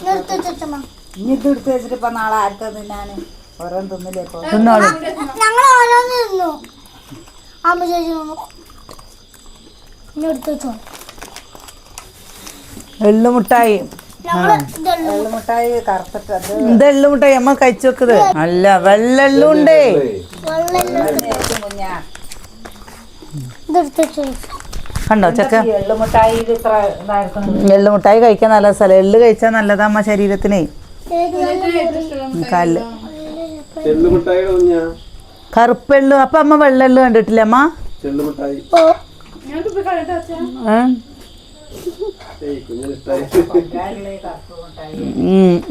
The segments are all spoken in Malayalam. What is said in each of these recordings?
ഇനി ഇത് എടുത്ത് വെച്ചിട്ട് ഇപ്പൊ നാളെ ആർക്കാ തിന്നാന്? ഓരോന്ന് തിന്നില്ലേ ഇപ്പൊ? തിന്നോളി. ഞങ്ങൾ ഓരോന്ന് തിന്നു. അമ്മ ചേച്ചി ഇനി എടുത്ത് വെച്ചോ. എള്ളുമുട്ടായി എള്ളുമുട്ടായി കറുത്തിട്ട് അത് ഇത് എള്ളുമുട്ടായി അമ്മ കഴിച്ചു വെക്കത്. അല്ല വെള്ളെള്ളുണ്ടേ കുഞ്ഞാ. ഇതെടുത്ത് വെച്ചോ. കണ്ടോ? ചക്ക? ഇതായിരിക്കണം എള്ളുമുട്ടായി കഴിക്കാൻ നല്ല സ്ഥലം. എള്ള് കഴിച്ചാൽ നല്ലതാ അമ്മ ശരീരത്തിനെ കല്ല് കറുപ്പെള്ളു. അപ്പൊ അമ്മ വെള്ളെള്ളു കണ്ടിട്ടില്ല അമ്മ.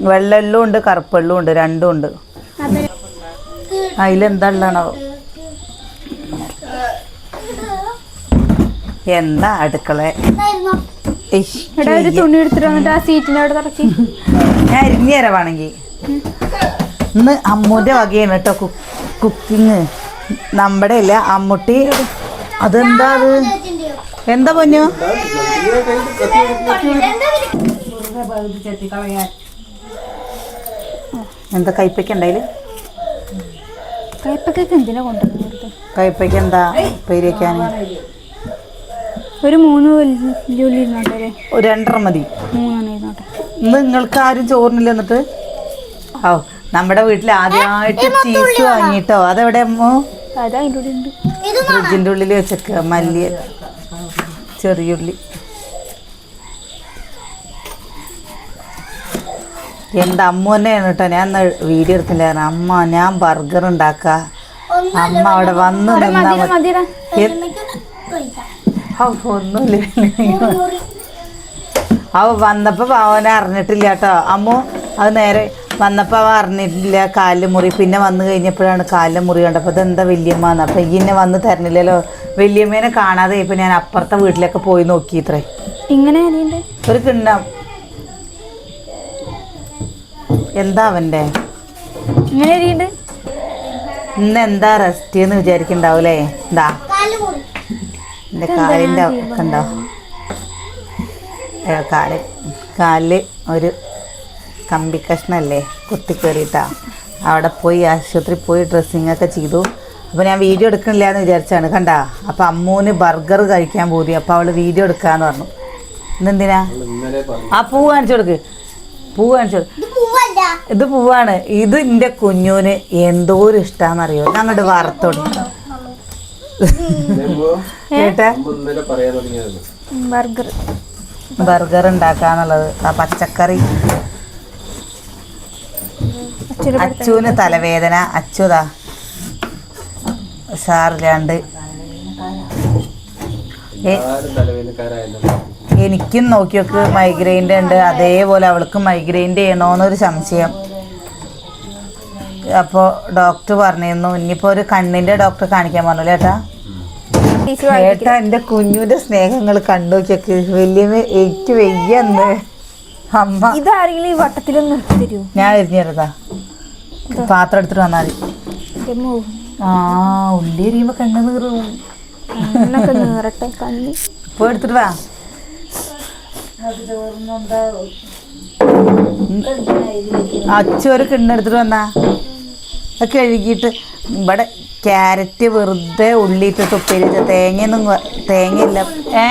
വെള്ളെള്ളും ഉണ്ട് കറുപ്പെള്ളും ഉണ്ട് രണ്ടും ഉണ്ട്. അതിലെന്താ എന്താ അടുക്കള? എടാ ഒരു തുണി എടുത്തിട്ട് വന്നിട്ട് ആ സീറ്റിന്റെ അവിടെ തറക്കി. ഞാൻ അരിഞ്ഞു തരവാണെങ്കിൽ ഇന്ന് അമ്മൂന്റെ വകയാണ് കേട്ടോ കുക്കിങ്. നമ്മുടെ ഇല്ല അമ്മുട്ടി. അതെന്താ അത്? എന്താ പൊന്നു? എന്താ കയ്പയ്ക്ക ഉണ്ടായിൽ കയ്പക്കൊക്കെ എന്തിനാ കൊണ്ടുവന്നത്? കയ്പയ്ക്ക എന്താ? ഒരു മൂന്ന് ജോലി ഇരുന്നോട്ടെ അല്ലേ ഒരു രണ്ടര മതി. മൂന്നെണ്ണം ഇരുന്നോട്ടെ. ഇന്ന് നിങ്ങൾക്ക് ആരും ചോറിനില്ല എന്നിട്ട്? ഓ നമ്മുടെ വീട്ടിൽ ആദ്യമായിട്ട് ചീസ് വാങ്ങിട്ടോ. അതെവിടെ അമ്മോ? ഫ്രിഡ്ജിന്റെ ഉള്ളിൽ വെച്ചേക്ക മല്ലി ചെറിയുള്ളി എന്റെ അമ്മ തന്നെയാണ് കേട്ടോ. ഞാൻ വീഡിയോ എടുത്തില്ലായിരുന്നു അമ്മ ഞാൻ ബർഗർ ഉണ്ടാക്ക അമ്മ അവിടെ വന്ന് നിന്നാ മതി. മതിയടാ ഒന്നുമില്ല അവ വന്നപ്പോൾ അവനെ അറിഞ്ഞിട്ടില്ല കേട്ടോ. അമ്മു അത് നേരെ വന്നപ്പോൾ അവ അറിഞ്ഞിട്ടില്ല കാലിൽ മുറി. പിന്നെ വന്നു കഴിഞ്ഞപ്പോഴാണ് കാലിൽ മുറി കണ്ടപ്പോൾ അതെന്താ വല്യമ്മന്ന്? അപ്പൊ ഇന്നെ വന്ന് തരണില്ലല്ലോ. വല്യമ്മേനെ കാണാതെ ഇപ്പൊ ഞാൻ അപ്പുറത്തെ വീട്ടിലൊക്കെ പോയി നോക്കി ഇത്രേ. ഇങ്ങനെ ഒരു കിണ്ണം. എന്താ അവന്റെ ഇങ്ങനെ ഇന്ന് എന്താ റെസ്റ്റ് എന്ന് വിചാരിക്കണ്ടാവൂലേ? എന്താ എന്റെ കാലിന്റെ കണ്ടോ? കാൽ. കാലിൽ ഒരു കമ്പി കഷ്ണല്ലേ കുത്തി കയറിയിട്ടാ അവിടെ പോയി ആശുപത്രി പോയി ഡ്രസ്സിങ് ഒക്കെ ചെയ്തു. അപ്പോൾ ഞാൻ വീഡിയോ എടുക്കണില്ല എന്ന് വിചാരിച്ചാണ് കണ്ടാ? അപ്പോൾ അമ്മൂന് ബർഗർ കഴിക്കാൻ പോയി അപ്പോൾ അവൾ വീഡിയോ എടുക്കാന്ന് പറഞ്ഞു. ഇന്നെന്തിനാ? ആ പൂ കാണിച്ചു കൊടുക്ക്. പൂ കാണിച്ചു ഇത് പൂവാണ്. ഇത് എന്റെ കുഞ്ഞൂന് എന്തോരം ഇഷ്ടമാണെന്നറിയോ ഞങ്ങളുടെ വറുത്തോട് കേട്ടാ മുമ്പ് ഇന്നലെ പറയാൻ തുടങ്ങിയത് ബർഗർ. ബർഗർ ഉണ്ടാക്കാന്നുള്ളത്. ആ പച്ചക്കറി. അച്ചുവിന് തലവേദന. അച്ചുതാ സാറില്ലാണ്ട്. എനിക്കും നോക്കിയൊക്കെ നോക്ക് മൈഗ്രെയിന്റെ ഉണ്ട്. അതേപോലെ അവൾക്ക് മൈഗ്രെയിന്റെ ചെയ്യണോന്നൊരു സംശയം. അപ്പോൾ ഡോക്ടർ പറഞ്ഞിരുന്നു. ഇനിയിപ്പോൾ ഒരു കണ്ണിന്റെ ഡോക്ടർ കാണിക്കാൻ പറഞ്ഞു ചേട്ടാ ചേട്ടാ എന്റെ കുഞ്ഞുന്റെ സ്നേഹങ്ങൾ കണ്ടു നോക്കിയൊക്കെ. വലിയ എനിക്ക് വയ്യന്ന് അമ്മ. ഇതാരെങ്കിലും ഈ വട്ടത്തിലൊന്നും തരുമോ ഞാൻ എരിഞ്ഞു തരതാ പാത്രം എടുത്തിട്ട് വന്നാൽ മതി. ആ ഉള്ളി എരിയുമ്പോ കണ്ണ് നീറും ഇപ്പൊ നീറട്ടെ കണ്ണി. എടുത്തിട്ട് വാ. അച്ഛ ഒരു കിണ്ണെടുത്തിട്ട് വന്നാ. അത് കഴുകിയിട്ട് ഇവിടെ ക്യാരറ്റ് വെറുതെ ഉള്ളിയിട്ട് ഉപ്പേരി തേങ്ങയൊന്നും തേങ്ങയില്ല. ഏ?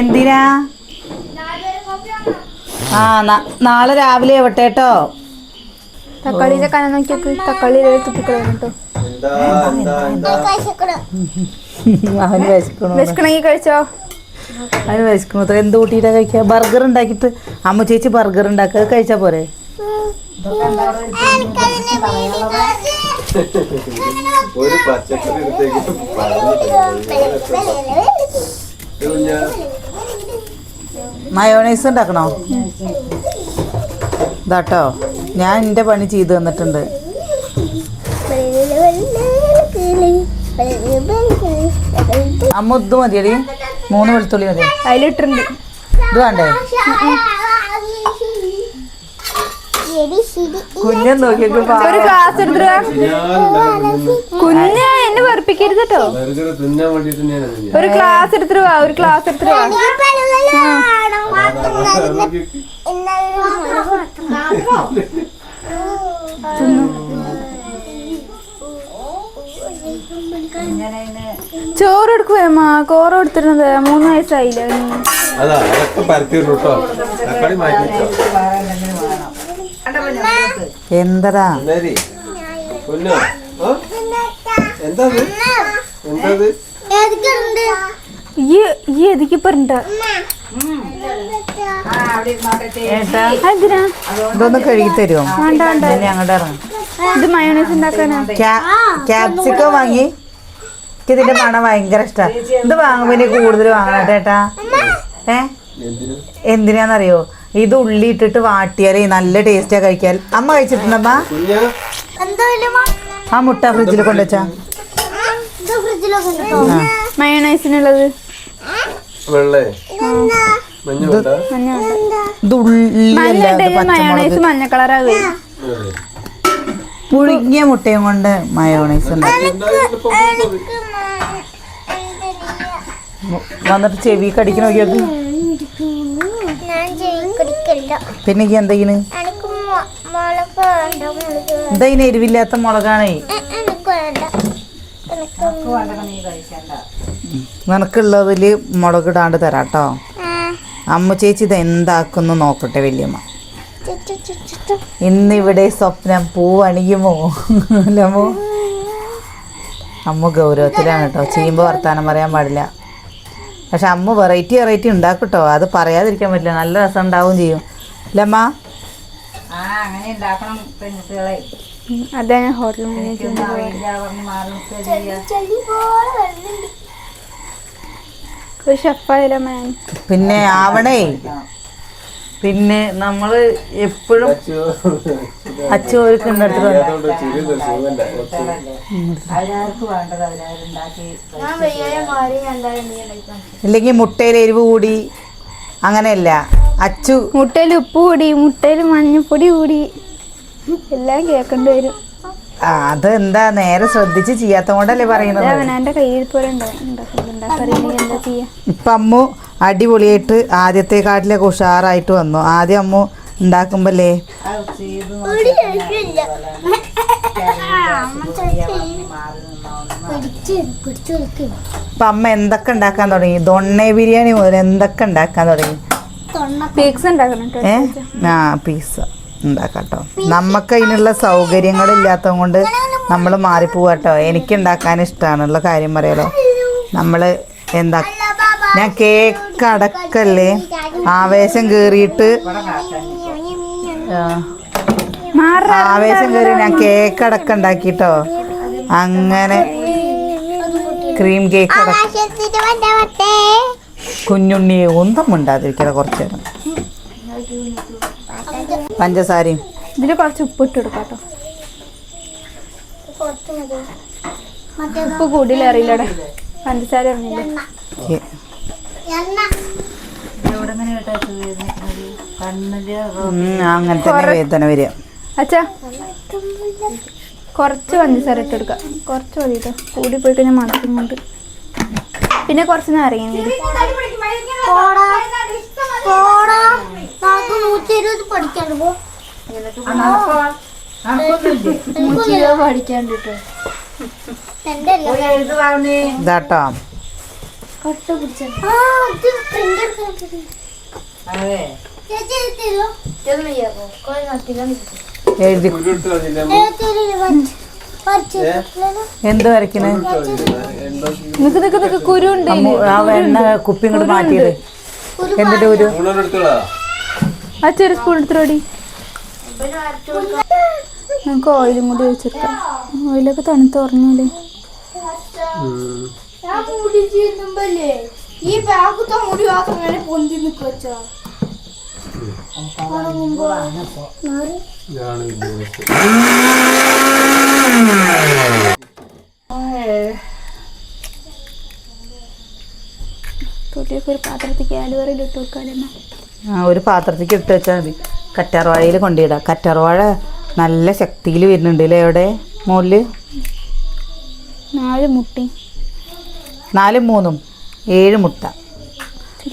എന്തിനാ? ആ നാളെ രാവിലെ ആവട്ടെ കേട്ടോ. തക്കാളിയുടെ കന നോക്കിയൊക്കെ. തക്കാളി തുപ്പിക്കളയും കേട്ടോ. എന്താ എന്താ എന്താ? കഴിച്ചക്കട അവന് വിശക്കണു? വിശക്കണമെങ്കിൽ കഴിച്ചോ? അവന് വിശക്കണു? അത്ര എന്ത് കൂട്ടിയിട്ടാ കഴിക്കുക ബർഗർ ഉണ്ടാക്കിയിട്ട് അമ്മ ചേച്ചി ബർഗർ ഉണ്ടാക്കുക. കഴിച്ചാ പോരെ? ഒരു പച്ചക്കറി എടുത്തേക്കും മയോണൈസ് ഉണ്ടാക്കണോ? ഇതാട്ടോ. ഞാൻ എന്റെ പണി ചെയ്ത് തന്നിട്ടുണ്ട്. അമ്മ ഇത് മതിയടി. മൂന്ന് വെളുത്തുള്ളി മതി. അതിലിട്ടുണ്ട് ഇത് വേണ്ടേ? കുഞ്ഞൻ നോക്കിയൊക്കെ ഒരു ക്ലാസ് എടുത്തിട്ട് കുഞ്ഞ് എന്നെ വെറുപ്പിക്കരുത് കേട്ടോ. ഒരു ക്ലാസ് എടുത്തിട്ട് വാ ഒരു ക്ലാസ് എടുത്തിട്ട് വാ. ചോറ് എടുക്കുവേമാ കോറ കൊടുത്തിരുന്നത് മൂന്ന് വയസ്സായില്ലേ? അതാ അതൊക്കെ പരത്തി വിട്ടു കേട്ടോ. തക്കാളി മാറ്റി വെച്ചോ വേറെ എന്തെങ്കിലും വേണം കണ്ടപ്പോ ഞങ്ങൾക്ക് എന്തടാ? ഈ എതിക്ക് പറഞ്ഞ ഇതൊന്ന് കഴുകി തരുമോ വേണ്ട വേണ്ട. അങ്ങോട്ട് ഇറങ്ങും. ഇത് മയോണൈസ് ഉണ്ടാക്കാനാ? ക്യാപ്സിക്കം വാങ്ങി. എനിക്ക് ഇതിന്റെ മണം ഭയങ്കര ഇഷ്ടമാണ് ഇത് വാങ്ങുമ്പോ കൂടുതൽ വാങ്ങണം ചേട്ടാ ഏ? എന്തിനു? എന്തിനാന്നറിയോ? ഇത് ഉള്ളി ഇട്ടിട്ട് വാട്ടിയാലേ നല്ല ടേസ്റ്റാ കഴിക്കാൻ. അമ്മ കഴിച്ചിട്ടുണ്ടമ്മ ആ മുട്ട ഫ്രിഡ്ജിൽ കൊണ്ടുവച്ചാ. മയണൈസിനുള്ളത് മയോണൈസ് മഞ്ഞ കളറാ പുഴുങ്ങിയ മുട്ടയും കൊണ്ട് മയോണൈസ് ഉണ്ടാക്കി. വന്നിട്ട് ചെവി കടിക്കണ നോക്കിയത് പിന്നെ ഈ എന്തെങ്കിലും. എന്താ എരിവില്ലാത്ത മുളകാണേ? നിനക്കുള്ളതിൽ നിനക്കുള്ളതിൽ മുളക് ഇടാണ്ട് തരാം കേട്ടോ അമ്മ ചേച്ചി ഇത് എന്താക്കുന്നു നോക്കട്ടെ വല്യമ്മ. ഇന്നിവിടെ സ്വപ്നം പൂവണിയുമോ? അല്ലമ്മോ അമ്മ? ഗൗരവത്തിലാണ് കേട്ടോ. ചെയ്യുമ്പോൾ വർത്താനം പറയാൻ പാടില്ല. പക്ഷെ അമ്മ വെറൈറ്റി വെറൈറ്റി ഉണ്ടാക്കും കേട്ടോ. അത് പറയാതിരിക്കാൻ പറ്റില്ല. നല്ല രസം ഉണ്ടാവുകയും ചെയ്യും. അതാ ഞാൻ ഹോട്ടൽ. ഒരു മാൻ പിന്നെ ആവണേ. പിന്നെ നമ്മൾ എപ്പോഴും അച്ചോർക്ക് ഇല്ലെങ്കിൽ മുട്ടയിൽ എരിവ് കൂടി. അങ്ങനെയല്ല. അച്ചു. മുട്ടയിൽ ഉപ്പ് കൂടി മുട്ടയിൽ മഞ്ഞപ്പൊടി കൂടി. എല്ലാം കേൾക്കേണ്ടി വരും. ആ, അത് എന്താ നേരെ ശ്രദ്ധിച്ച് ചെയ്യാത്ത കൊണ്ടല്ലേ പറയുന്നത്? ഇപ്പൊ കയ്യിൽ പോലെ അമ്മു അടിപൊളിയായിട്ട് ആദ്യത്തെ കാട്ടിലൊക്കെ ഉഷാറായിട്ട് വന്നു. ആദ്യം അമ്മു ഉണ്ടാക്കുമ്പല്ലേ? ഇപ്പൊ അമ്മ എന്തൊക്കെ ഉണ്ടാക്കാൻ തുടങ്ങി? ദൊണ്ണ ബിരിയാണി മുതൽ എന്തൊക്കെ ഉണ്ടാക്കാൻ തുടങ്ങി? പിക്സ് ഉണ്ടാക്കണം ആ പീസ് ഉണ്ടാക്കാട്ടോ. നമുക്ക് അതിനുള്ള സൗകര്യങ്ങളില്ലാത്തത് കൊണ്ട് നമ്മൾ മാറിപ്പോവാട്ടോ. എനിക്ക് ഉണ്ടാക്കാൻ ഇഷ്ടമാണുള്ള കാര്യം പറയാലോ. നമ്മൾ എന്താ ഞാൻ കേക്ക് അടക്കല്ലേ ആവേശം കയറിയിട്ട് മാറ ആവേശം കയറി ഞാൻ കേക്ക് അടക്കം ഉണ്ടാക്കിട്ടോ. അങ്ങനെ ക്രീം കേക്ക് അടക്കം കുഞ്ഞുണ്ണിയെ ഒന്നും ഉണ്ടാതിരിക്കല കുറച്ച് നേരം പഞ്ചസാരയും. ഇതിൽ കുറച്ച് ഉപ്പ് ഇട്ട് കൊടുക്കാം കേട്ടോ ഉപ്പ് കൂടുതൽ അറിയില്ലടെ. പഞ്ചസാര അങ്ങനെ തന്നെ വേദന വരിക. അച്ഛാ കുറച്ച് പഞ്ചസാര ഇട്ടെടുക്കാം കുറച്ച് മതി കേട്ടോ കൂടി പോയി കഴിഞ്ഞാൽ മണക്കുന്നുണ്ട് പിന്നെ കുറച്ച് നാരങ്ങ നൂറ്റി ഇരുപത് പഠിക്കാണ്ട് പോ. പഠിക്കാണ്ട് കേട്ടോ ഇതാട്ടോ. കട്ട പിടിച്ച. എഴുതി. എന്ത് വരയ്ക്കണേ? നിക്ക് നിക്ക് നിക്ക് കുരു ഉണ്ട് ആ വെണ്ണ കുപ്പി ഇങ്ങോട്ട് മാറ്റിയത്. എന്നിട്ട് ഒരു ഊണെടുത്തോളാ ആ ചെറിയ സ്പൂൺ എടുത്തോടി നമുക്ക് ഓയിലും കൂടി ഒഴിച്ചെടുക്കാം. ഓയിലൊക്കെ തണുത്ത് ചെയ്യുമ്പല്ലേ ഈ മുടി പൊന്തി തൊട്ടിയൊക്കെ ഒരു പാത്രത്തിൽ കാലുവറയിൽ ഇട്ട് ആ ഒരു പാത്രത്തേക്ക് ഇട്ട് വെച്ചാൽ മതി. കറ്റാർവാഴയിൽ കൊണ്ടിടാം കറ്റാർവാഴ നല്ല ശക്തിയിൽ വരുന്നുണ്ട് അല്ലേ എവിടെ മുകളിൽ നാല് മുട്ടി നാലും മൂന്നും. ഏഴ് മുട്ട.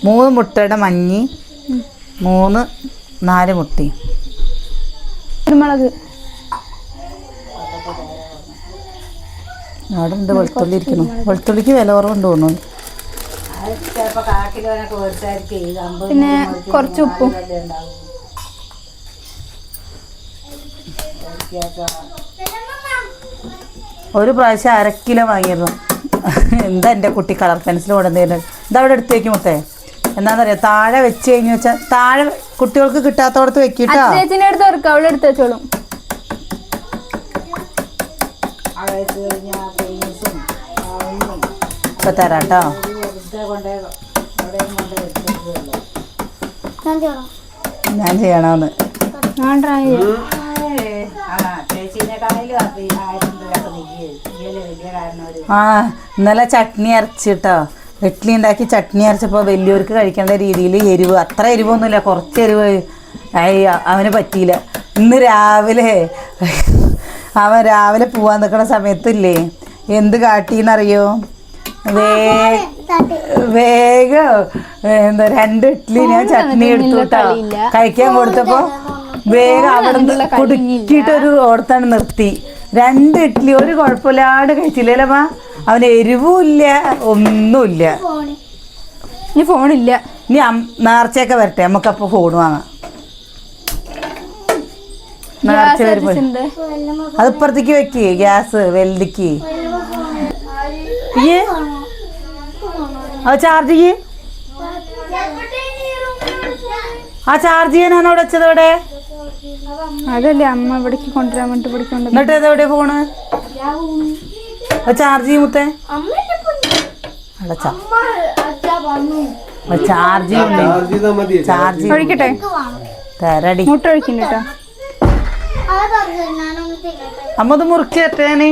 മൂന്ന് മുട്ടയുടെ മഞ്ഞി മൂന്ന് നാല് മുട്ടി കുരുമുളക് അവിടെ ഉണ്ട് വെളുത്തുള്ളി ഇരിക്കുന്നു വെളുത്തുള്ളിക്ക് വില കുറവുണ്ട് തോന്നുന്നു. പിന്നെ കുറച്ച് ഉപ്പും. ഒരു പ്രാവശ്യം അര കിലോ വാങ്ങിയിരുന്നു. എന്താ എന്റെ കുട്ടി കളർ പെൻസിൽ കൊണ്ടുവന്നിരുന്നത് ഇതാ അവിടെ എടുത്ത് വെക്കും മുത്തേ. എന്താണെന്നറിയോ? താഴെ വെച്ച് കഴിഞ്ഞ് വെച്ചാൽ താഴെ കുട്ടികൾക്ക് കിട്ടാത്തോടത്ത് വെക്കിട്ടോളും അടുത്ത് ഓർക്കാം അവളെ എടുത്ത് വെച്ചോളും. ഇപ്പൊ ഞാൻ ചെയ്യണോന്ന്. ഞാൻ ട്രൈ ചെയ്യാം ആ ഇന്നലെ ചട്നി അരച്ചിട്ടോ. ഇഡ്ഡലി ഉണ്ടാക്കി ചട്നി അരച്ചപ്പോൾ വലിയവർക്ക് കഴിക്കേണ്ട രീതിയിൽ എരിവ്. അത്ര എരിവൊന്നുമില്ല കുറച്ച് എരിവ്. അയ്യ അവന് പറ്റിയില്ല. ഇന്ന് രാവിലെ അവൻ രാവിലെ പോവാൻ നിൽക്കുന്ന സമയത്തില്ലേ? എന്ത് കാട്ടിന്നറിയോ? വേഗം എന്താ രണ്ട് ഇഡ്ഡലി ഞാൻ ചട്നി എടുത്തു കേട്ടോ കഴിക്കാൻ കൊടുത്തപ്പോ വേഗം അവിടെ നിന്ന് കുടുക്കിയിട്ടൊരു ഓടത്താണ് നിർത്തി. രണ്ട് ഇഡ്ഡലി ഒരു കുഴപ്പമില്ലാണ്ട് കഴിച്ചില്ലല്ലമ്മ അവന് എരിവുമില്ല ഒന്നുമില്ല. ഇനി ഫോണില്ല. ഇനി നേർച്ചയൊക്കെ വരട്ടെ. നമുക്കപ്പോൾ ഫോൺ വാങ്ങാം. നേർച്ച വരുമ്പോൾ അത് ഇപ്പുറത്തേക്ക് വെക്ക്. ഗ്യാസ് വെൽഡിക്ക് അത് ചാർജ് ചെയ്യ്. ആ ചാർജ് ചെയ്യാനാണ് അവിടെ വെച്ചത് അവിടെ? അതല്ലേ അമ്മ ഇവിടേക്ക് കൊണ്ടുവരാൻ വേണ്ടി ഇവിടേക്ക് കൊണ്ടുവന്നു എന്നിട്ട് ഏതാ എവിടെയാ ഫോണ് അത് ചാർജ് ചെയ്യും മുത്തേ. അവിടെ ചാ- അത് ചാർജ് ചാർജ്. ഒഴിക്കട്ടെ? തരടി. മുട്ട ഒഴിക്കുന്നുട്ടോ അമ്മ ഇത് മുറിച്ച് തരട്ടേന്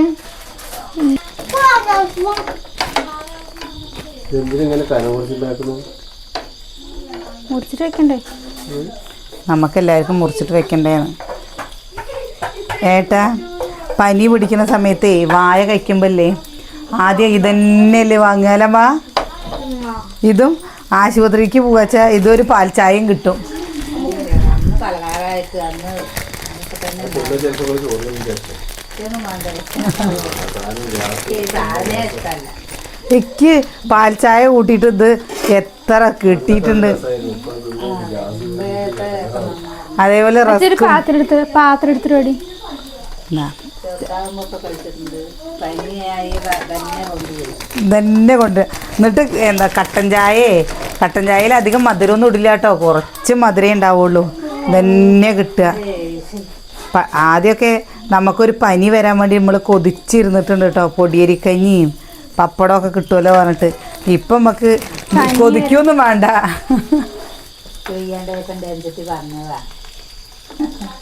മുറിച്ചിട്ട് വെക്കണ്ടേ? നമുക്കെല്ലാവർക്കും മുറിച്ചിട്ട് വെക്കണ്ടേന്ന്. ഏട്ടാ പനി പിടിക്കുന്ന സമയത്തേ വായ കഴിക്കുമ്പല്ലേ ആദ്യം ഇതന്നെയല്ലേ വാങ്ങാലമ്മ ഇതും ആശുപത്രിക്ക് പോവച്ച ഇതൊരു പാൽ ചായയും കിട്ടും. എനിക്ക് പാൽ ചായ കൂട്ടിയിട്ട് ഇത് എത്ര കിട്ടിയിട്ടുണ്ട്. അതേപോലെ റസ്ക് പാത്രം എടുത്ത് പാത്രം എടുത്തിട്ട് തന്നെ കൊണ്ട് എന്നിട്ട് എന്താ കട്ടൻ ചായേ? കട്ടൻ ചായയിൽ അധികം മധുരമൊന്നും ഇടില്ല കേട്ടോ. കുറച്ച് മധുരേ ഉണ്ടാവുള്ളൂ. തന്നെ കിട്ടുക. ആദ്യമൊക്കെ നമുക്കൊരു പനി വരാൻ വേണ്ടി നമ്മൾ കൊതിച്ചിരുന്നിട്ടുണ്ട് കേട്ടോ. പൊടിയരിക്കഞ്ഞിയും പപ്പടമൊക്കെ കിട്ടുമല്ലോ പറഞ്ഞിട്ട്. ഇപ്പം നമുക്ക് കൊതിക്കൊന്നും വേണ്ട. ചെയ്യാണ്ടൊക്കെ പറഞ്ഞതാ.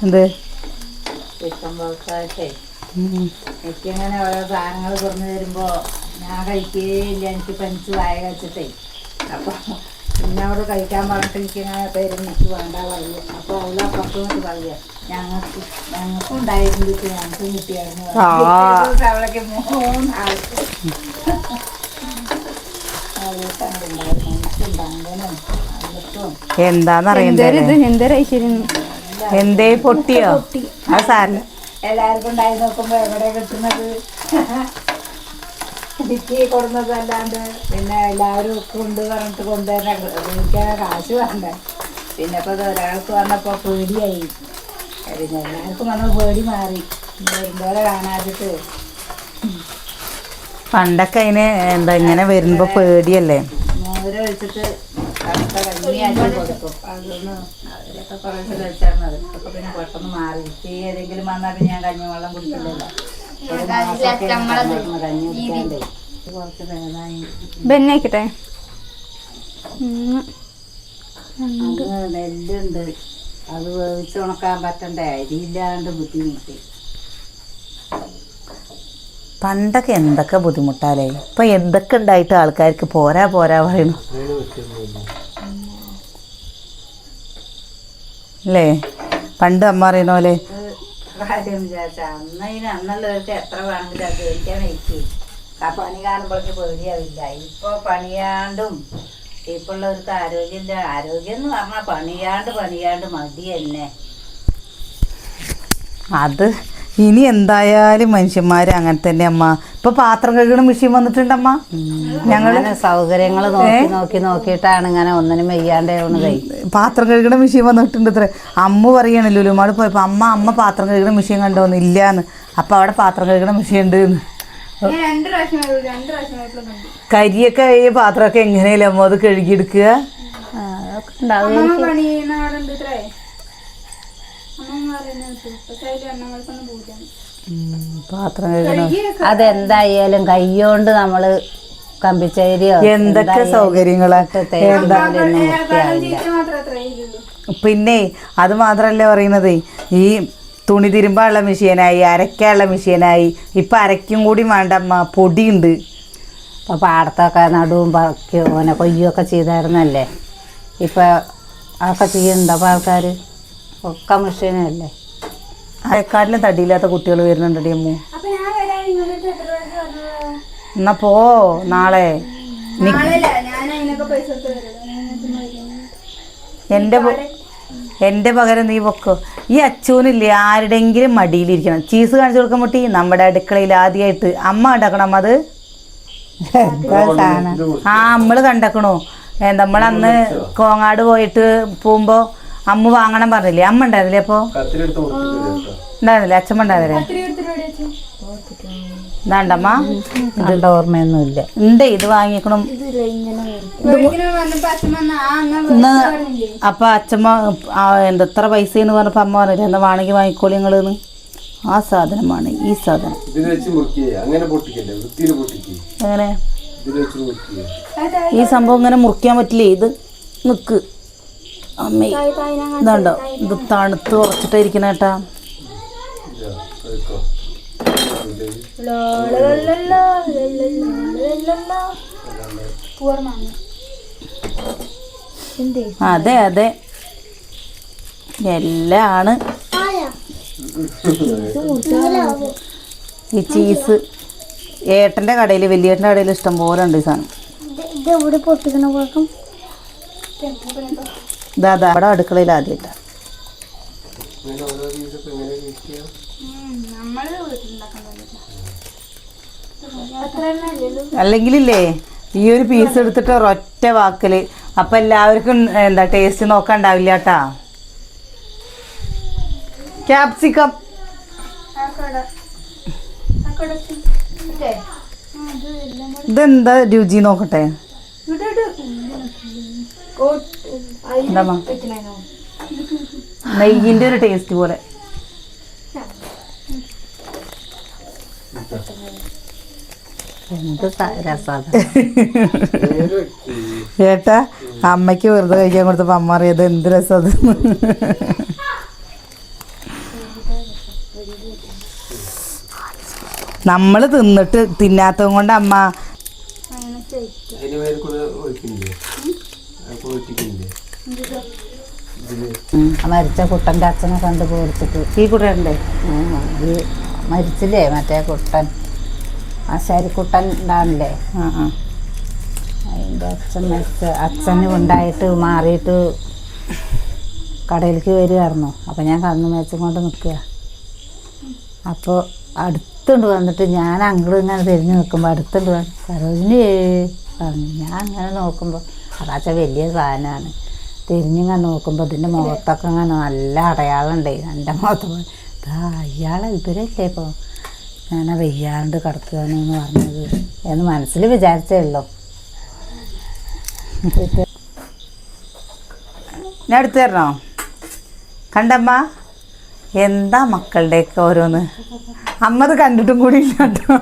എന്ത്? ചിക്കൻ. എനിക്കിങ്ങനെ ഓരോ സാധനങ്ങൾ കുറഞ്ഞു തരുമ്പോൾ ഞാൻ കഴിക്കുകയില്ല എനിക്ക് പനിച്ച് വായ കഴിച്ചിട്ടേ അപ്പോൾ എന്നോട് കഴിക്കാൻ പറഞ്ഞിട്ട് എനിക്കിങ്ങനെ പേര് എനിക്ക് വേണ്ട പറയും അപ്പോൾ അവൾ അപ്പുറത്ത് പറയുക ഞങ്ങൾക്ക് ഞങ്ങൾക്കും ഞങ്ങൾക്കും കിട്ടിയായിരുന്നു. അവളൊക്കെ മൂന്നാൾക്ക് എന്താന്നറിയണ്ടേ എന്തേരം ഐശ്വര്യം എന്തേ പൊട്ടിയോ? ആ സാറിന് എല്ലാവർക്കും ഉണ്ടായി നോക്കുമ്പോൾ എവിടെ കിട്ടുന്നത്? എനിക്ക് കൊടുന്നത് അല്ലാണ്ട് പിന്നെ എല്ലാവരും കൊണ്ട് പറഞ്ഞിട്ട് കൊണ്ടുവരാൻ എനിക്ക് കാശ് വേണ്ട. പിന്നെ ഇപ്പോൾ ഒരാൾക്ക് വന്നപ്പോൾ പേടിയായി. പിന്നെ എല്ലാവർക്കും വന്ന പേടി മാറി. വരുമ്പോലെ കാണാതിട്ട്. പണ്ടൊക്കെ അതിന് എന്താ ഇങ്ങനെ വരുമ്പോ പേടിയല്ലേ? മോതിരം കൊടുക്കും അതൊന്ന് കഴിച്ചായിരുന്നു അതൊക്കെ പിന്നെ പെട്ടെന്ന് മാറി ഇപ്പം ഏതെങ്കിലും വന്നാൽ പിന്നെ ഞാൻ കഞ്ഞിവെള്ളം കുടിക്കില്ലല്ലോ. ഒരു മാസമൊക്കെ ഞാൻ കിടന്നിരുന്നു കഞ്ഞി കുടിക്കാണ്ടേ കുറച്ച് ഭേദമായി ബെന്നായിക്കട്ടെ ഉം. അത് നെല്ലുണ്ട്. അത് വേവിച്ച് ഉണക്കാൻ പറ്റണ്ടേ? അരിയില്ലാണ്ട് ബുദ്ധിമുട്ടി. പണ്ടൊക്കെ എന്തൊക്കെ ബുദ്ധിമുട്ടാലേ? ഇപ്പൊ എന്തൊക്കെ ഉണ്ടായിട്ട് ആൾക്കാർക്ക് പോരാ പോരാ പറയുന്നു അല്ലേ പണ്ട് അമ്മ അറിയണോലെ പോലെ. പണി കാണുമ്പോഴേക്ക് പേടിയാവില്ല. ഇപ്പൊ പണിയാണ്ടും ഇപ്പൊ ഉള്ളവർക്ക് ആരോഗ്യമില്ല ആരോഗ്യം എന്ന് പറഞ്ഞാൽ പണിയാണ്ട് പണിയാണ്ട് മതി തന്നെ. അത് ഇനി എന്തായാലും മനുഷ്യന്മാര് അങ്ങനെ തന്നെ അമ്മ. ഇപ്പൊ പാത്രം കഴുകണ മെഷീൻ വന്നിട്ടുണ്ടമ്മ. ഞങ്ങൾ സൗകര്യങ്ങൾ നോക്കി നോക്കി നോക്കിയിട്ടാണ് ഇങ്ങനെ ഒന്നിനും വയ്യാണ്ടാവണതേ. പാത്രം കഴുകണ മെഷീൻ വന്നിട്ടുണ്ട് ഇത്ര. അമ്മ പറയണല്ലോ ലുലുമാട് പോയപ്പോ അമ്മ അമ്മ പാത്രം കഴുകണ മെഷീൻ കണ്ടോന്ന് ഇല്ലാന്ന്. അപ്പൊ അവിടെ പാത്രം കഴുകണ മെഷീൻ ഉണ്ട് കരിയൊക്കെ ഈ പാത്രമൊക്കെ എങ്ങനെയല്ലേ അമ്മ അത് കഴുകിയെടുക്കുക ചെയ്യുന്ന അവിടെ ഉണ്ട് ഇത്രേ അമ്മ പറയുന്നത് പക്ഷേ അതിൽ എണ്ണങ്ങൾക്കൊന്നും പോയിട്ടാണ് പാത്രം കഴുകണം. അതെന്തായാലും കൈകൊണ്ട് നമ്മൾ കമ്പിച്ചേരിയോ എന്തൊക്കെ സൗകര്യങ്ങളാ? എന്താ ചീത്ത മാത്രമേ അത്രേ ഇല്ലുള്ളൂ പിന്നെ അത് മാത്രല്ല പറയുന്നത്? ഈ തുണി തിരുമ്പാനുള്ള മെഷീനായി അരയ്ക്കാനുള്ള മെഷീനായി ഇപ്പൊ അരക്കും കൂടി വേണ്ട അമ്മ പൊടിയുണ്ട്. ഇപ്പൊ പാടത്തൊക്കെ നടുവും പറക്കും അങ്ങനെ കൊയ്യൊക്കെ ചെയ്തായിരുന്നല്ലേ? ഇപ്പൊ അതൊക്കെ ചെയ്യുന്നുണ്ടോ അപ്പൊ ആൾക്കാർ ഒക്കെ മെഷീനല്ലേ? അരക്കാട്ടിലും തടിയില്ലാത്ത കുട്ടികൾ വരുന്നുണ്ടടി അമ്മു. എന്നാ പോ നാളെ. എന്റെ. എന്റെ എന്റെ പകരം നീ പൊക്കോ. ഈ അച്ചൂനില്ലേ ആരുടെങ്കിലും മടിയിലിരിക്കണം. ചീസ് കാണിച്ചു കൊടുക്കാൻ മുട്ടി നമ്മുടെ അടുക്കളയിൽ ആദ്യമായിട്ട് അമ്മ ഉണ്ടാക്കണം അത്? ആ നമ്മൾ കണ്ടക്കണു? നമ്മളന്ന് കോങ്ങാട് പോയിട്ട് പോകുമ്പോ അമ്മ വാങ്ങണം പറഞ്ഞില്ലേ? അമ്മ ഉണ്ടായിരുന്നില്ലേ അപ്പൊ? ഉണ്ടായിരുന്നില്ലേ? അച്ഛമ്മ ഉണ്ടായിരുന്നില്ലേ? ഓർമ്മയൊന്നുമില്ല. ഉണ്ട് ഇത് വാങ്ങിക്കണം ഇന്ന് അപ്പൊ അച്ഛമ്മ എന്താ എത്ര പൈസ എന്ന് പറഞ്ഞപ്പോ അമ്മ പറഞ്ഞില്ല എന്നാ വാണെങ്കിൽ വാങ്ങിക്കോളി നിങ്ങളെന്ന്? ആ സാധനമാണ് ഈ സാധനം. എങ്ങനെ? ഈ സംഭവം ഇങ്ങനെ മുറിക്കാൻ പറ്റില്ലേ ഇത്? നിക്ക്. അമ്മേ ഇതുണ്ടോ? ഇത് തണുത്ത് ഉറച്ചിട്ടായിരിക്കണ കേട്ടാ അതെ അതെ. എല്ലാണ്. ഈ ചീസ് ഏട്ടന്റെ കടയിൽ വലിയേട്ടന്റെ കടയിൽ ഇഷ്ടം പോലെ ഉണ്ട് ഈ സാധനം. അതാ അവിടെ അടുക്കളയിൽ ആദ്യമായിട്ട്. അല്ലെങ്കിലില്ലേ ഈ ഒരു പീസ് എടുത്തിട്ട് ഒരൊറ്റ വാക്കിൽ. അപ്പൊ എല്ലാവർക്കും എന്താ ടേസ്റ്റ് നോക്കാൻ ഉണ്ടാവില്ല കേട്ടാ. ക്യാപ്സിക്കം ഇതെന്താ രുചി നോക്കട്ടെ? എന്താ? നെയ്യിന്റെ ഒരു ടേസ്റ്റ് പോലെ. എന്ത് ഏട്ടാ അമ്മയ്ക്ക് വെറുതെ കഴിക്കാൻ കൊടുത്തപ്പോ അമ്മ അറിയത് എന്ത് രസം അത് നമ്മൾ തിന്നിട്ട് തിന്നാത്തത് കൊണ്ട് അമ്മ മരിച്ച കുട്ടന്റെ അച്ഛനെ കണ്ട് പോർത്തിട്ട് ഈ കൂടെ ഈ മരിച്ചില്ലേ മറ്റേ കുട്ടൻ? ആ ശരിക്കുട്ടൻ ഉണ്ടാവില്ലേ? ആ ആ. അതിന്റെ അച്ഛൻ മരിച്ച അച്ഛന് ഉണ്ടായിട്ട് മാറിയിട്ട് കടയിലേക്ക് വരികയായിരുന്നു അപ്പം ഞാൻ കന്നു മേച്ചും കൊണ്ട് നിൽക്കുക. അപ്പോൾ അടുത്തുണ്ട് വന്നിട്ട് ഞാൻ അങ്ങോട്ട് ഇങ്ങനെ തിരിഞ്ഞ് നിൽക്കുമ്പോൾ അടുത്തുണ്ട് സരോജിനി പറഞ്ഞു. ഞാൻ അങ്ങനെ നോക്കുമ്പോൾ അതാച്ച വലിയ സാധനമാണ് തിരിഞ്ഞിങ്ങനെ നോക്കുമ്പോൾ ഇതിന്റെ മുഖത്തൊക്കെ ഇങ്ങനെ നല്ല അടയാളമുണ്ട് എന്റെ മുഖത്ത് അയാളെ ഇവരല്ലേ ഇപ്പോൾ ഞാൻ വയ്യാണ്ട് കടത്തുകയാണെന്ന് പറഞ്ഞത്. എന്ന് മനസ്സിൽ വിചാരിച്ചേ ഉള്ളൂ. ഞാൻ എടുത്തു തരണോ? കണ്ടമ്മ എന്താ മക്കളുടെയൊക്കെ ഓരോന്ന്? അമ്മ അത് കണ്ടിട്ടും കൂടി ഇല്ല കേട്ടോ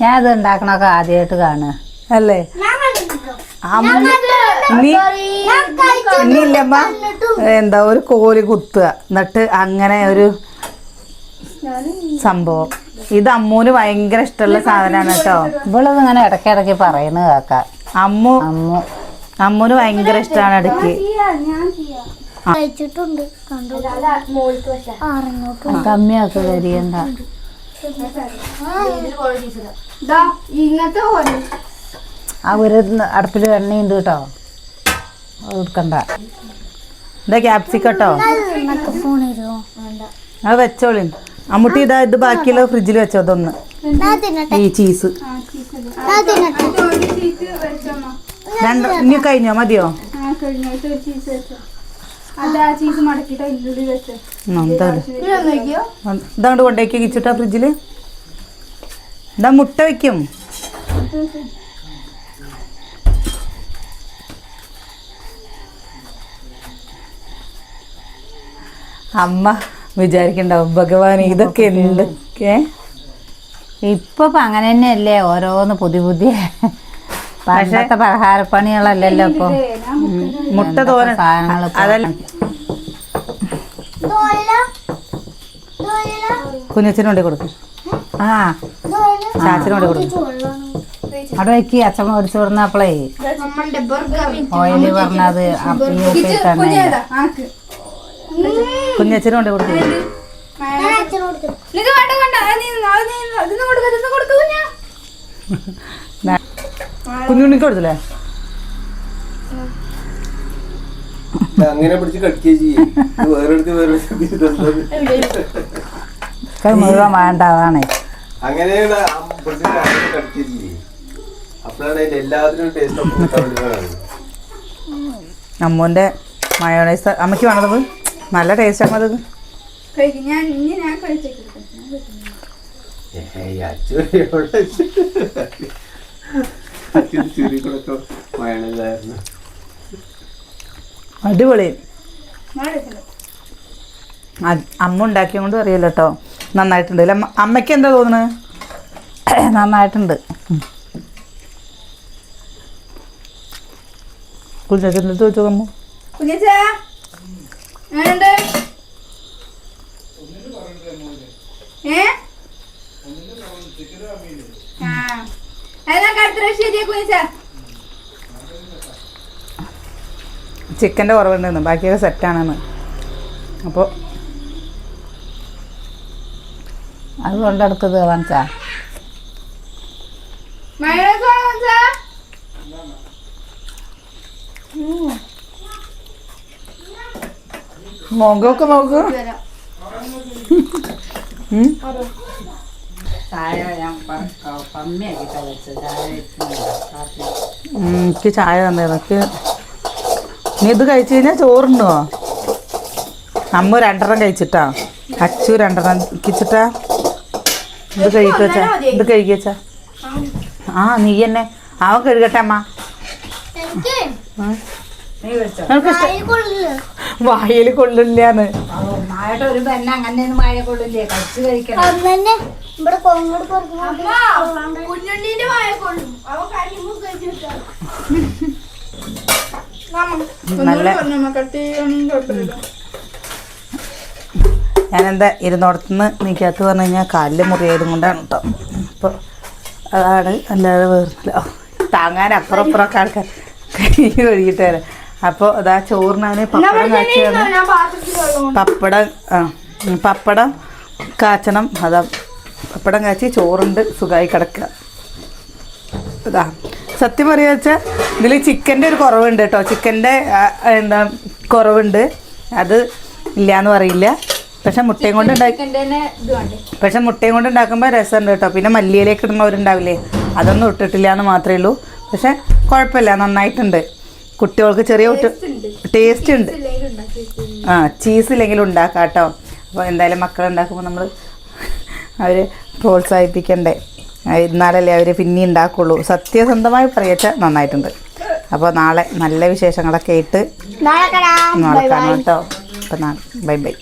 ഞാൻ അത് ഉണ്ടാക്കണമൊക്കെ ആദ്യമായിട്ട് കാണുക. അല്ലേ? നീ ഞാൻ എന്താ ഒരു കോൽ കുത്തുക. എന്നിട്ട് അങ്ങനെ ഒരു സംഭവം. ഇത് അമ്മൂന് ഭയങ്കര ഇഷ്ടമുള്ള സാധനമാണ് കേട്ടോ. ഇവളത് ഇങ്ങനെ ഇടയ്ക്കിടയ്ക്ക് പറയുന്നത് കേൾക്കാം. അമ്മു അമ്മു അമ്മൂന് ഭയങ്കര ഇഷ്ടമാണ് ഇടയ്ക്ക്. കമ്മിയാക്ക കരിയണ്ട. ഇങ്ങനത്തെ ആ ഒരു അടുപ്പിൽ എണ്ണയുണ്ട് കേട്ടോ. എടുക്കണ്ട. ഇതാ ക്യാപ്സിക്കട്ടോ അത് വെച്ചോളി. അമ്മുട്ടി ഇതാ ഇത് ബാക്കിയുള്ള ഫ്രിഡ്ജിൽ വെച്ചോ അതൊന്ന്. ഈ ചീസ് രണ്ട് ഇനി കഴിഞ്ഞോ? മതിയോ? ആ കൊണ്ടേക്ക് വെച്ചിട്ടാ ഫ്രിഡ്ജിൽ ചീസ് മുട്ട അത് ആ ചീസ് മടക്കിയിട്ട് അതിന്റെ ഉള്ളിൽ വെച്ചോ ഉം, എന്തായാലും ഇതാണ്ട് കൊണ്ടേക്ക് കിച്ചിട്ടാ ഫ്രിഡ്ജിൽ ഇതാ മുട്ട വെക്കും അമ്മ വിചാരിക്കണ്ടാവും. ഭഗവാൻ ഇതൊക്കെ എന്തൊക്കെ ഇപ്പൊ ഇപ്പൊ അങ്ങനെ തന്നെയല്ലേ ഓരോന്ന് പുതിയ പുതിയ പണ്ടത്തെ പലഹാരപ്പണികളല്ലല്ലോ ഇപ്പൊ. മുട്ട തോന സാധനങ്ങൾ അതല്ല. കൊണ്ടേ കൊടുക്കും. ആ ദോല ചാച്ചന് കൊണ്ടേ കൊടുക്കും. അവിടെ വെക്കി അച്ഛൻ മേടിച്ചു കൊടുന്ന അപ്പളേ. ഓയിൽ പറഞ്ഞത് അപ്പിയൊക്കെ കുഞ്ഞച്ചന് കൊണ്ടേ കൊടുക്കും. കുഞ്ഞുണ്ണിക്ക് കൊടുത്തില്ലേ? അങ്ങനെ പിടിച്ച് കടിക്കുകയും ചെയ്യും. വേറെ മുഴുവൻ വേണ്ട അതാണ്. അങ്ങനെയാണ് ആ പിടിച്ച് അങ്ങനെ കടിക്കുകയും ചെയ്യും. അപ്പോഴാണ് അതിന്റെ എല്ലാത്തിനും ടേസ്റ്റ് അമ്മൂന്റെ മയോണൈസ് അമ്മയ്ക്ക് വേണത്? നല്ല ടേസ്റ്റ് ആണ് അത്? അടിപൊളി. അമ്മ ഉണ്ടാക്കിയ കൊണ്ട് അറിയില്ല കേട്ടോ നന്നായിട്ടുണ്ട്. അല്ല? അമ്മയ്ക്ക് എന്താ തോന്നുന്നത് നന്നായിട്ടുണ്ട്. കുഞ്ഞച്ചന്റെ ചോദിച്ചു അമ്മ? കുഞ്ഞച്ചാ ചിക്കന്റെ കുറവുണ്ടെന്ന്. ബാക്കിയൊക്കെ സെറ്റാണെന്ന്. അപ്പോൾ അത് കൊണ്ടെടുക്കുന്നത് കാണിച്ചാ മയോണൈസ് വേണോ കുഞ്ഞച്ചാ മോങ്കൊക്കെ നോക്ക് എനിക്ക് ചായ തന്നെ എനിക്ക് നീ ഇത് കഴിച്ചു കഴിഞ്ഞാൽ ചോറുണ്ടോ? അമ്മ രണ്ടെണ്ണം കഴിച്ചിട്ടാ. അച്ചു രണ്ടെണ്ണം കഴിച്ചിട്ടാ. ഇത് കഴിച്ചു വെച്ചാ. ഇത് കഴിക്കുക വെച്ചാ. ആ നീ തന്നെ അവൻ കഴുകട്ടെ അമ്മ. എനിക്ക് വായിൽ കൊള്ളില്ലാന്ന്. ഒരു പെണ്ണ കൊള്ളില്ലേ? കഴിച്ചു കഴിക്കണം. കുഞ്ഞുണ്ണീന്റെ വായ കൊള്ളും. കരിമ്പ് നല്ല ഞാനെന്താ ഇരുന്നോടത്തുനിന്ന് നീക്കകത്ത് പറഞ്ഞു കഴിഞ്ഞാൽ കാലിൽ മുറിയായതും കൊണ്ടാണ് കേട്ടോ അപ്പോൾ അതാണ് അല്ലാതെ വേറില്ല താങ്ങാൻ അപ്പുറം ഇപ്പുറമൊക്കെ ആൾക്കാർ കൈ കഴുകിയിട്ട് വരാം. അപ്പോൾ അതാ ചോറിനാണ് പപ്പടം കാച്ചിയാണ് പപ്പടം ആ പപ്പടം കാച്ചണം. അതാ പപ്പടം കാച്ചി ചോറുണ്ട് സുഖമായി കിടക്കുക. ഇതാ സത്യം പറയുക വെച്ചാൽ ഇതിൽ ചിക്കന്റെ ഒരു കുറവുണ്ട് കേട്ടോ. ചിക്കന്റെ എന്താ കുറവുണ്ട്. അത് ഇല്ലയെന്ന് പറയില്ല. പക്ഷെ മുട്ടയും കൊണ്ട് പക്ഷെ മുട്ടയും കൊണ്ട് ഉണ്ടാക്കുമ്പോൾ രസമുണ്ട് കേട്ടോ. പിന്നെ മല്ലിയിലേക്ക് ഇടുന്നവരുണ്ടാവില്ലേ അതൊന്നും ഇട്ടിട്ടില്ല എന്ന് മാത്രമേ ഉള്ളൂ. പക്ഷെ കുഴപ്പമില്ല നന്നായിട്ടുണ്ട്. കുട്ടികൾക്ക് ചെറിയ ടേസ്റ്റ് ഉണ്ട്. ആ ചീസ് ഇല്ലെങ്കിലും ഉണ്ടാക്കാം കേട്ടോ അപ്പോൾ എന്തായാലും മക്കൾ ഉണ്ടാക്കുമ്പോൾ നമ്മൾ അവർ പ്രോത്സാഹിപ്പിക്കണ്ടേ. എന്നാലല്ലേ അവർ പിന്നെ ഉണ്ടാക്കുള്ളൂ. സത്യസന്ധമായി പറയച്ച നന്നായിട്ടുണ്ട്. അപ്പോൾ നാളെ നല്ല വിശേഷങ്ങളൊക്കെ കാണാം. നാളെ കാണാം കേട്ടോ. അപ്പോൾ നാളെ ബൈ ബൈ